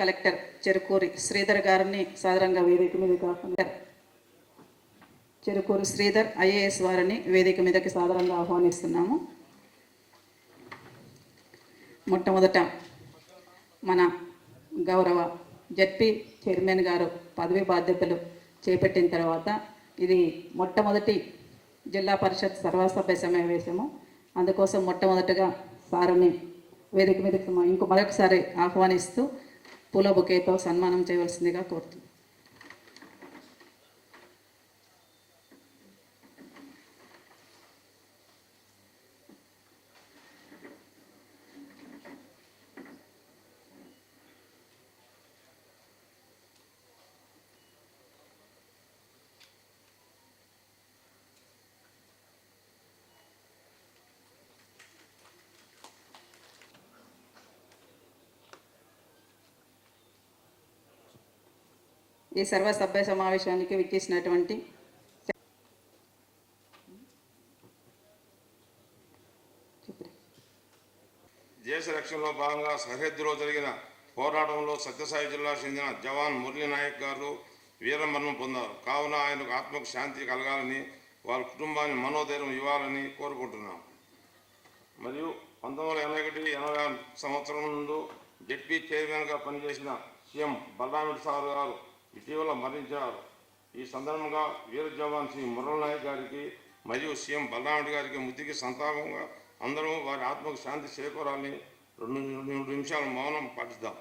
Collector Cherukuri Sridhar గారిని సాధారణంగా వేదిక మీద చెరుకూరు శ్రీధర్ ఐఏఎస్ వారిని వేదిక మీదకి సాధారణంగా ఆహ్వానిస్తున్నాము. మొట్టమొదట మన గౌరవ జడ్పీ చైర్మన్ గారు పదవి బాధ్యతలు చేపట్టిన తర్వాత ఇది మొట్టమొదటి జిల్లా పరిషత్ సర్వసభ్య సమావేశము. అందుకోసం మొట్టమొదటగా సారుని వేదిక మీదకి ఇంకో మరొకసారి ఆహ్వానిస్తూ పూల బొకేతో సన్మానం చేయవలసిందిగా కోరుతున్నాను ఈ సర్వసభ్య సమావేశానికి విచ్చేసినటువంటి దేశ రక్షణలో భాగంగా సరిహద్దులో జరిగిన పోరాటంలో సత్యసాయి జిల్లా చెందిన జవాన్ మురళీ నాయక్ గారు వీరమరణం పొందారు. కావున ఆయనకు ఆత్మకు శాంతి కలగాలని వారి కుటుంబాన్ని మనోధైర్యం ఇవ్వాలని కోరుకుంటున్నాం. మరియు పంతొమ్మిది వందల ఎనభై ఒకటి ఎనభై ఆరు సంవత్సరం నుండి జడ్పీ చైర్మన్గా పనిచేసిన సీఎం బలరామిడి సార్ గారు ఇటీవల మరణించారు ఈ సందర్భంగా వీర జవాన్ శ్రీ మురళనాయక్ గారికి మరియు సీఎం బలరామిడి గారికి ముద్దుకి సంతాపంగా అందరూ వారి ఆత్మకు శాంతి చేకూరాలని రెండు రెండు నిమిషాలు మౌనం పాటిద్దాం.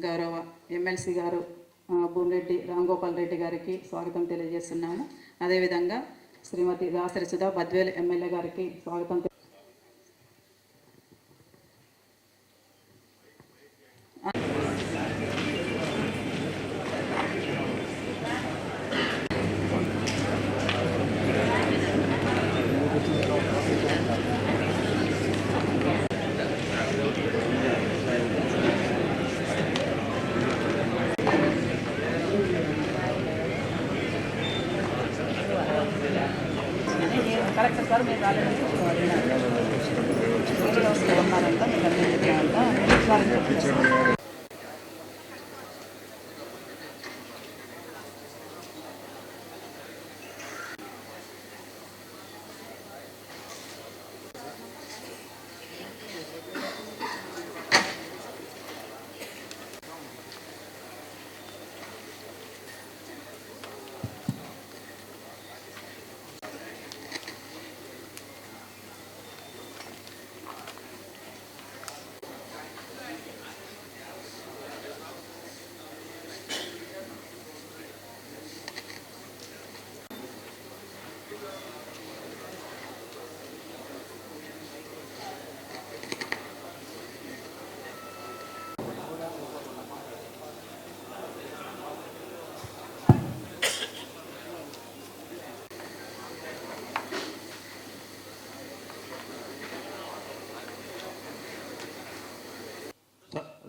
గౌరవ ఎమ్మెల్సీ గారు భూమిరెడ్డి రామ్గోపాల్ రెడ్డి గారికి స్వాగతం తెలియజేస్తున్నాము. అదేవిధంగా శ్రీమతి దాసరి సుధా బద్వేల్ ఎమ్మెల్యే గారికి స్వాగతం కరెక్ట్ సార్ మీరు రాలేదని వీడియోస్లో ఉన్నారంట మీకు అందించారంట సార్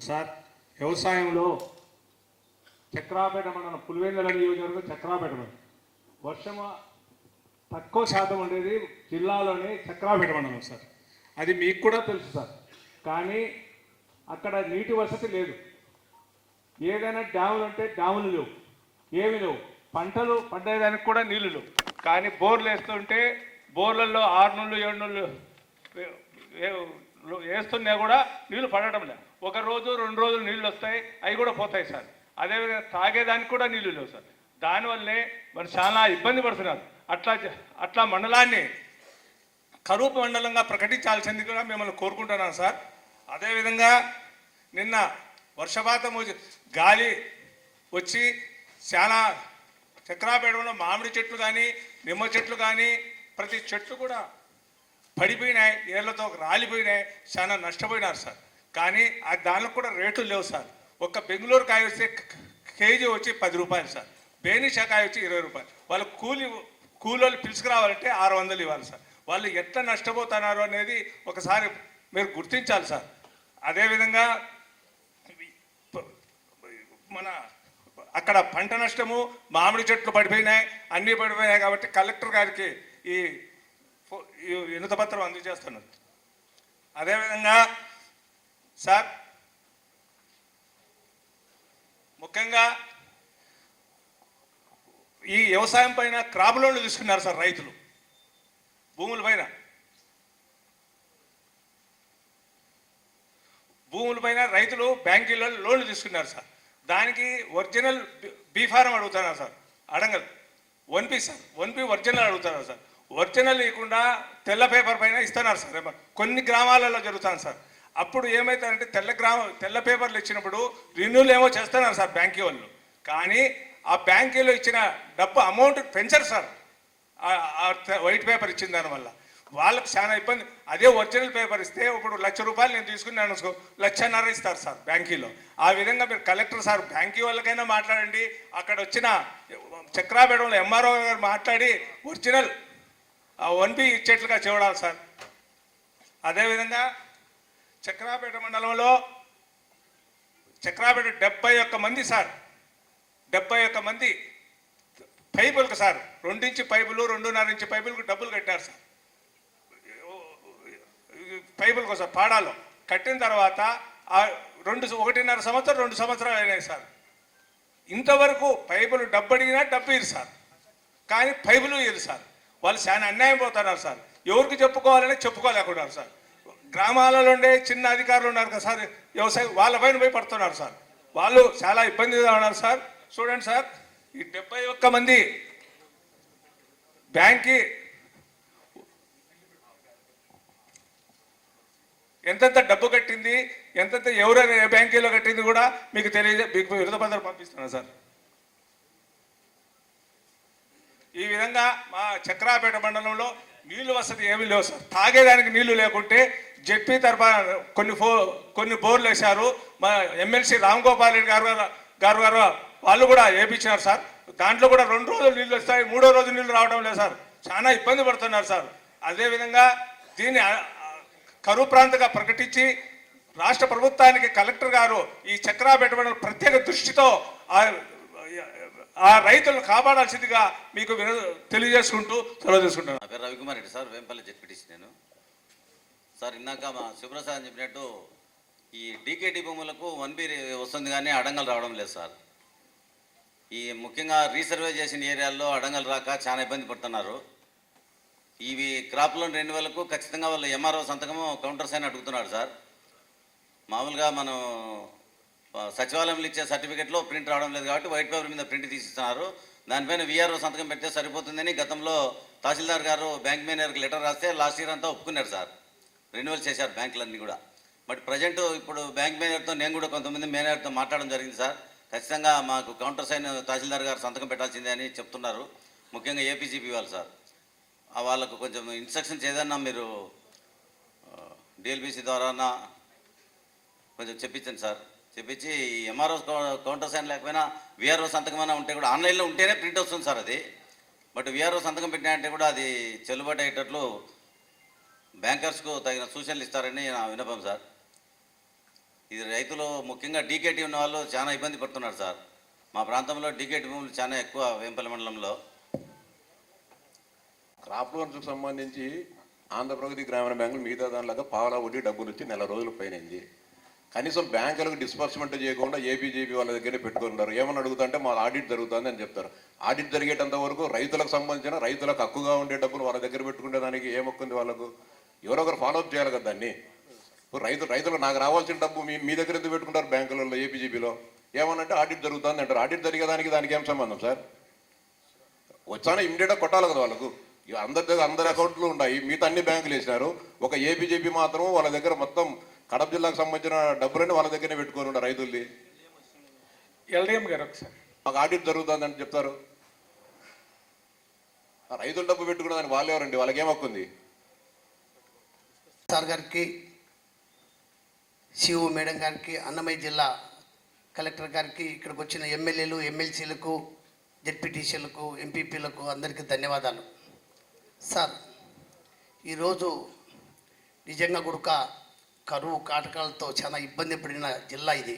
సార్ వ్యవసాయంలో చక్రాపేట మండలం పులివెందుల నియోజకవర్గం చక్రాపేట మండలం. వర్షం తక్కువ శాతం ఉండేది జిల్లాలోనే చక్రాపేట మండలం సార్. అది మీకు కూడా తెలుసు సార్. కానీ అక్కడ నీటి వసతి లేదు. ఏదైనా డ్యాములు అంటే డ్యాములు లేవు. ఏమి లేవు. పంటలు పండేదానికి కూడా నీళ్ళు లేవు. కానీ బోర్లు వేస్తుంటే బోర్లలో ఆరు నెలలు ఏడు నెలలు వేస్తున్నా కూడా నీళ్ళు పడటం లేదు. ఒక రోజు రెండు రోజులు నీళ్ళు వస్తాయి అవి కూడా పోతాయి సార్. అదేవిధంగా తాగేదానికి కూడా నీళ్ళు లేవు సార్. దానివల్లే మరి చాలా ఇబ్బంది పడుతున్నారు. అట్లా అట్లా మండలాన్ని కరువు మండలంగా ప్రకటించాల్సింది కూడా మిమ్మల్ని కోరుకుంటున్నాను సార్. అదేవిధంగా నిన్న వర్షపాతం వచ్చి- గాలి వచ్చి చాలా చక్రాపేటలో మామిడి చెట్లు కానీ నిమ్మ చెట్లు కానీ ప్రతి చెట్లు కూడా పడిపోయినాయి ఏళ్ళతో రాలిపోయినాయి చాలా నష్టపోయినారు సార్. కానీ ఆ దానికి కూడా రేట్లు లేవు సార్. ఒక బెంగళూరు కాయ వస్తే కేజీ వచ్చి పది రూపాయలు సార్. బేనిషా కాయ వచ్చి ఇరవై రూపాయలు. వాళ్ళ కూలి కూలోళ్ళు పిలుచుకురావాలంటే ఆరు వందలు ఇవ్వాలి సార్. వాళ్ళు ఎట్లా నష్టపోతున్నారు అనేది ఒకసారి మీరు గుర్తించాలి సార్. అదేవిధంగా మన అక్కడ పంట నష్టము మామిడి చెట్లు పడిపోయినాయి అన్నీ పడిపోయినాయి కాబట్టి కలెక్టర్ గారికి ఈ వినతపత్రం అందజేస్తున్నారు అదేవిధంగా సార్ ముఖ్యంగా ఈ వ్యవసాయం పైన క్రాప్ లోన్లు తీసుకున్నారు సార్ రైతులు భూముల పైన. భూములపైన రైతులు బ్యాంకుల్లో లోన్లు తీసుకున్నారు సార్. దానికి ఒరిజినల్ బీ ఫారం అడుగుతున్నారు సార్ అడగదు one P sir one P original అడుగుతున్నారు సార్. ఒరిజినల్ లేకుండా తెల్ల పేపర్ పైన ఇస్తున్నారు సార్. కొన్ని గ్రామాలలో జరుగుతాను సార్. అప్పుడు ఏమవుతారంటే తెల్ల గ్రామ తెల్ల పేపర్లు ఇచ్చినప్పుడు రిన్యూల్ ఏమో చేస్తున్నారు సార్ బ్యాంకీ వాళ్ళు. కానీ ఆ బ్యాంకీలో ఇచ్చిన డబ్బు అమౌంట్ పెంచరు సార్. వైట్ పేపర్ ఇచ్చిన దానివల్ల వాళ్ళకి చాలా ఇబ్బంది. అదే ఒరిజినల్ పేపర్ ఇస్తే ఇప్పుడు లక్ష రూపాయలు నేను తీసుకున్నాను లక్షన్నర ఇస్తారు సార్ బ్యాంకీలో. ఆ విధంగా మీరు కలెక్టర్ సార్ బ్యాంకీ వాళ్ళకైనా మాట్లాడండి. అక్కడ వచ్చిన చక్రాపేటంలో ఎంఆర్ఓ గారు మాట్లాడి ఒరిజినల్ వన్ బి ఇచ్చేట్లుగా చూడాలి సార్. అదేవిధంగా చక్రాపేట మండలంలో చక్రాపేట డెబ్బై ఒక్క మంది సార్. డెబ్బై ఒక్క మంది పైపులకు సార్. రెండించి పైపులు రెండున్నర ఇంచి పైపులకు డబ్బులు కట్టారు సార్. పైపుల కోసం పాడాలో. కట్టిన తర్వాత ఆ రెండు ఒకటిన్నర సంవత్సరం రెండు సంవత్సరాలు అయినాయి సార్. ఇంతవరకు పైపులు డబ్బు అడిగినా డబ్బు ఇరు సార్. కానీ పైపులు ఇరు సార్. వాళ్ళు చాలా అన్యాయం పోతున్నారు సార్. ఎవరికి చెప్పుకోవాలని చెప్పుకోలేకున్నారు సార్. గ్రామాలలో ఉండే చిన్న అధికారులు ఉన్నారు కదా సార్ వ్యవసాయం వాళ్ళ పైన పోయి పడుతున్నారు సార్. వాళ్ళు చాలా ఇబ్బందిగా ఉన్నారు సార్. చూడండి సార్ ఈ డెబ్బై ఒక్క మంది బ్యాంక్కి ఎంతెంత డబ్బు కట్టింది ఎంతెంత ఎవరైనా ఏ బ్యాంకీలో కట్టింది కూడా మీకు తెలియజే మీకు విరుద్ధ పత్రం పంపిస్తున్నాను సార్. ఈ విధంగా మా చక్రాపేట మండలంలో నీళ్ళు వసతి ఏమీ లేవు సార్. తాగేదానికి నీళ్ళు లేకుంటే జెడ్పీ తరఫున కొన్ని ఫో కొన్ని బోర్లు వేశారు. మా ఎమ్మెల్సీ రామ్ గోపాల్ రెడ్డి గారు గారు గారు వాళ్ళు కూడా వేయించినారు సార్. దాంట్లో కూడా రెండు రోజులు నీళ్ళు వస్తాయి మూడో రోజు నీళ్ళు రావడం లేదు సార్. చాలా ఇబ్బంది పడుతున్నారు సార్. అదేవిధంగా దీన్ని కరువు ప్రాంతంగా ప్రకటించి రాష్ట్ర ప్రభుత్వానికి కలెక్టర్ గారు ఈ చక్రా పెట్టబడిన ప్రత్యేక దృష్టితో ఆ రైతులను కాపాడాల్సిందిగా మీకు తెలియజేసుకుంటూ సెలవు తీసుకుంటున్నాను. రవికుమార్ రెడ్డి సార్ వేంపల్లి జెడ్పీటీసీ నేను. సార్ ఇందాక మా శివప్రసాద్ చెప్పినట్టు ఈ డీకేటీ భూములకు వన్ బి వస్తుంది కానీ అడంగలు రావడం లేదు సార్. ఈ ముఖ్యంగా రీసర్వే చేసిన ఏరియాల్లో అడంగలు రాక చాలా ఇబ్బంది పడుతున్నారు. ఇవి క్రాప్ లోన్ రెండు వేలకు ఖచ్చితంగా వాళ్ళు ఎంఆర్ఓ సంతకము కౌంటర్స్ సైన్ అడుగుతున్నారు సార్. మామూలుగా మనం సచివాలయంలో ఇచ్చే సర్టిఫికెట్లో ప్రింట్ రావడం లేదు కాబట్టి వైట్ పేపర్ మీద ప్రింట్ తీసిస్తున్నారు. దానిపైన విఆర్ఓ సంతకం పెడితే సరిపోతుందని గతంలో తహసీల్దార్ గారు బ్యాంక్ మేనేజర్కి లెటర్ రాస్తే లాస్ట్ ఇయర్ అంతా ఒప్పుకున్నారు సార్. రెన్యువల్ చేశారు బ్యాంకులన్నీ కూడా. బట్ ప్రజెంట్ ఇప్పుడు బ్యాంక్ మేనేజర్తో నేను కూడా కొంతమంది మేనేజర్తో మాట్లాడడం జరిగింది సార్. ఖచ్చితంగా మాకు కౌంటర్ సైన్ తహసీల్దార్ గారు సంతకం పెట్టాల్సిందే అని చెప్తున్నారు. ముఖ్యంగా ఏపీజీపీ వాళ్ళు సార్. వాళ్ళకు కొంచెం ఇన్స్ట్రక్షన్స్ ఏదన్నా మీరు డిఎల్బిసి ద్వారా కొంచెం చెప్పించండి సార్. చెప్పించి ఎంఆర్ఓ కౌంటర్ సైన్ లేకపోయినా విఆర్ఓ సంతకమైనా ఉంటే కూడా ఆన్లైన్లో ఉంటేనే ప్రింట్ వస్తుంది సార్ అది. బట్ విఆర్ఓ సంతకం పెట్టినా కూడా అది చెల్లుబాటు అయ్యేటట్లు బ్యాంకర్స్కు తగిన సూచనలు ఇస్తారని నా వినపం సార్. ఇది రైతులు ముఖ్యంగా డీకేటీ ఉన్న వాళ్ళు చాలా ఇబ్బంది పడుతున్నారు సార్. మా ప్రాంతంలో డీకేటీ భూములు చాలా ఎక్కువ వేంపల్లి మండలంలో. క్రాప్ లోన్స్ సంబంధించి ఆంధ్రప్రగతి గ్రామీణ బ్యాంకులు మిగతా దానిలాగా పావలా వడ్డీ డబ్బులు వచ్చి నెల రోజులు పైనది. కనీసం బ్యాంకులకు డిస్బర్స్మెంట్ చేయకుండా ఏపీజేపీ వాళ్ళ దగ్గరే పెట్టుకుంటారు ఏమని అడుగుతుంటే మా ఆడిట్ జరుగుతుంది అని చెప్తారు. ఆడిట్ జరిగేటంత వరకు రైతులకు సంబంధించిన రైతులకు హక్కుగా ఉండే డబ్బులు వాళ్ళ దగ్గర పెట్టుకునే దానికి ఏమొక్కుంది వాళ్ళకు? ఎవరో ఒకరు ఫాలోఅప్ చేయాలి కదా దాన్ని. ఇప్పుడు రైతు రైతులు నాకు రావాల్సిన డబ్బు మీ మీ దగ్గర ఎందుకు పెట్టుకుంటారు బ్యాంకులలో ఏపీజీబీలో ఏమనంటే ఆడిట్ జరుగుతుంది అంటారు. ఆడిట్ జరిగేదానికి దానికి ఏం సంబంధం సార్? వచ్చానా ఇమ్మీడియట్గా కొట్టాలి కదా వాళ్ళకు. అందరి దగ్గర అందరి అకౌంట్లు ఉన్నాయి. మిగతా అన్ని బ్యాంకులు వేసినారు. ఒక ఏపీజేపీ మాత్రం వాళ్ళ దగ్గర మొత్తం కడప జిల్లాకు సంబంధించిన డబ్బులన్నీ వాళ్ళ దగ్గరనే పెట్టుకొని ఉన్నారు రైతుల్ని. ఎల్డిఎం గారు ఒకసారి. మాకు ఆడిట్ జరుగుతుందని చెప్తారు. ఆ రైతుల డబ్బు పెట్టుకునే దానికి వాళ్ళు ఎవరండి? వాళ్ళకి ఏం హక్కు ఉంది? సార్ గారికి సిఓ మేడం గారికి అన్నమయ్య జిల్లా కలెక్టర్ గారికి ఇక్కడికి వచ్చిన ఎమ్మెల్యేలు ఎమ్మెల్సీలకు జెడ్పీటీసీలకు ఎంపీపీలకు అందరికీ ధన్యవాదాలు. సార్ ఈరోజు నిజంగా గుడక కరువు కాటకాలతో చాలా ఇబ్బంది పడిన జిల్లా ఇది.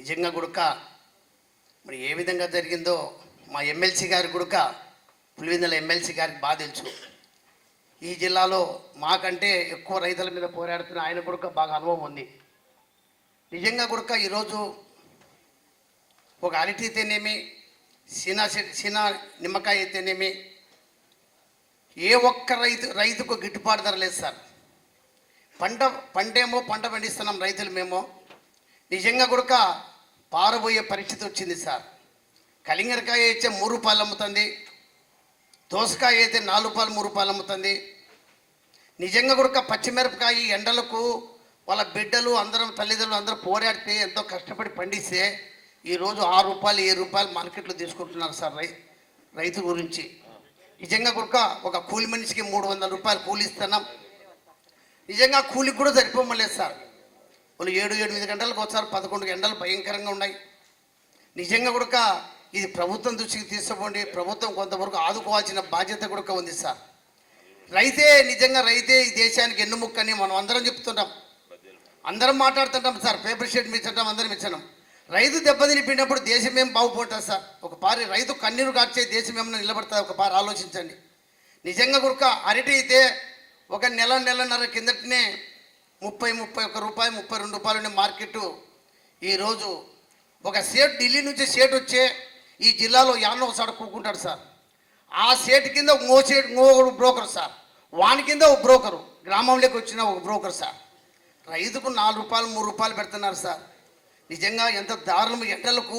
నిజంగా గుడక మరి ఏ విధంగా జరిగిందో మా ఎమ్మెల్సీ గారి గుడక పులివెందుల ఎమ్మెల్సీ గారికి బాగా తెలుసు. ఈ జిల్లాలో మాకంటే ఎక్కువ రైతుల మీద పోరాడుతున్న ఆయన గుడక బాగా అనుభవం ఉంది. నిజంగా గుడక ఈరోజు ఒక అరటి అయితేనేమి సినా సినా నిమ్మకాయ అయితేనేమి ఏ ఒక్క రైతు రైతుకు గిట్టుబాటు ధర లేదు సార్. పంట పంటేమో పంట పండిస్తున్నాం రైతులు మేము. నిజంగా కూడా పారబోయే పరిస్థితి వచ్చింది సార్. కలింగరకాయ అయితే మూడు రూపాయలు అమ్ముతుంది దోసకాయ అయితే నాలుగు రూపాయలు మూడు రూపాయలు అమ్ముతుంది నిజంగా కూడా పచ్చిమిరపకాయ ఎండలకు వాళ్ళ బిడ్డలు అందరం తల్లిదండ్రులు అందరూ పోరాడితే ఎంతో కష్టపడి పండిస్తే ఈరోజు ఆరు రూపాయలు ఏడు రూపాయలు మార్కెట్లో తీసుకుంటున్నారు సార్ రై రైతు గురించి. నిజంగా కొడుక ఒక కూలి మనిషికి మూడు వందల రూపాయలు కూలి ఇస్తున్నాం. నిజంగా కూలికి కూడా సరిపోమలేదు సార్. వాళ్ళు ఏడు ఎనిమిది గంటలకు వచ్చారు పదకొండు గంటలు భయంకరంగా ఉన్నాయి. నిజంగా కొడుక ఇది ప్రభుత్వం దృష్టికి తీసుకోండి ప్రభుత్వం కొంతవరకు ఆదుకోవాల్సిన బాధ్యత కూడా ఉంది సార్. రైతే నిజంగా రైతే ఈ దేశానికి ఎన్నుముక్కని మనం అందరం చెప్తుంటాం. అందరం మాట్లాడుతుంటాం సార్ పేపర్ షీట్ మిచ్చడం అందరం ఇచ్చడం రైతు దెబ్బతినిపోయినప్పుడు దేశం ఏం బాగుపడుతుంది సార్? ఒక పారి రైతు కన్నీరు కార్చే దేశం ఏమైనా నిలబడుతుంది? ఒక పారి ఆలోచించండి. నిజంగా కొడుక అరటి అయితే ఒక నెల నెలన్నర కిందటనే ముప్పై ముప్పై ఒక్క రూపాయి ముప్పై రెండు రూపాయలు ఉండే మార్కెట్. ఈరోజు ఒక సేట్ ఢిల్లీ నుంచి సేట్ వచ్చే ఈ జిల్లాలో యాన్నో ఒకసారి కూకుంటాడు సార్. ఆ సేట్ కింద ఇంకో సేట్ ఇంకో బ్రోకర్ సార్. వాని కింద ఒక బ్రోకరు గ్రామంలోకి వచ్చిన ఒక బ్రోకర్ సార్. రైతుకు నాలుగు రూపాయలు మూడు రూపాయలు పెడుతున్నారు సార్. నిజంగా ఎంత దారుణం ఎండలకు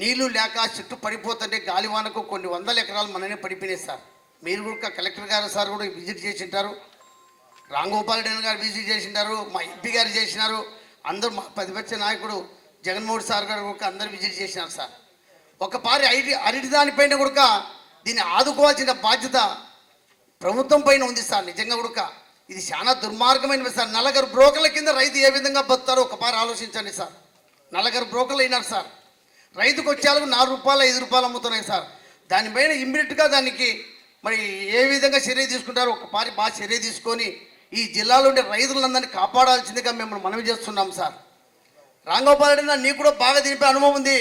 నీళ్ళు లేక చుట్టూ పడిపోతుంటే గాలివానకు కొన్ని వందల ఎకరాలు మననే పడిపోయినాయి సార్. మీరు కూడా కలెక్టర్ గారు సార్ కూడా విజిట్ చేసి ఉంటారు రాంగోపాల్ రెడ్డి గారు విజిట్ చేసింటారు మా ఎంపీ గారు చేసినారు. అందరూ మా ప్రతిపక్ష నాయకుడు జగన్మోహన్ సార్ గారు కూడా అందరు విజిట్ చేసినారు సార్. ఒక పారి అరటి అరటి దానిపైన కూడా దీన్ని ఆదుకోవాల్సిన బాధ్యత ప్రభుత్వం పైన ఉంది సార్ నిజంగా ఉడక. ఇది చాలా దుర్మార్గమైన సార్. నలగరు బ్రోకర్ల కింద రైతు ఏ విధంగా బతుతారో ఒకపారి ఆలోచించండి సార్. నలగరు బ్రోకర్లు అయినారు సార్. రైతుకు వచ్చేందుకు నాలుగు రూపాయలు ఐదు రూపాయలు అమ్ముతున్నాయి సార్. దానిపైన ఇమ్మీడియట్గా దానికి మరి ఏ విధంగా చర్య తీసుకుంటారో ఒకపారి బాగా చర్య తీసుకొని ఈ జిల్లాలో ఉండే రైతులందరినీ కాపాడాల్సిందిగా మిమ్మల్ని మనవి చేస్తున్నాం సార్. రాంగోపాల్ రెడ్డి నీ కూడా బాగా దీనిపై అనుభవం ఉంది.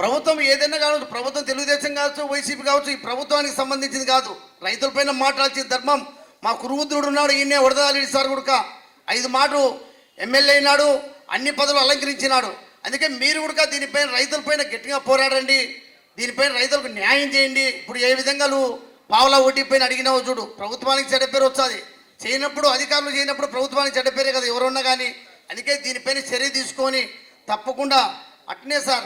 ప్రభుత్వం ఏదైనా కావచ్చు ప్రభుత్వం తెలుగుదేశం కావచ్చు వైసీపీ కావచ్చు ఈ ప్రభుత్వానికి సంబంధించింది కాదు. రైతులపైన మాట్లాడాల్సిన ధర్మం. మా కురువుద్రుడు ఉన్నాడు ఈయనే వడదాలి సార్ కూడా ఐదు మాటలు ఎమ్మెల్యే అయినాడు అన్ని పదవులు అలంకరించినాడు. అందుకే మీరు కూడా దీనిపైన రైతులపైన గట్టిగా పోరాడండి. దీనిపైన రైతులకు న్యాయం చేయండి. ఇప్పుడు ఏ విధంగా నువ్వు పావులా ఓటీపైన అడిగినావు చూడు ప్రభుత్వానికి చెడ్డ పేరు వస్తుంది చేయనప్పుడు అధికారులు చేయనప్పుడు ప్రభుత్వానికి చెడ్డ పేరే కదా ఎవరున్నా కానీ అందుకే దీనిపైన చర్య తీసుకొని తప్పకుండా అట్నే సార్.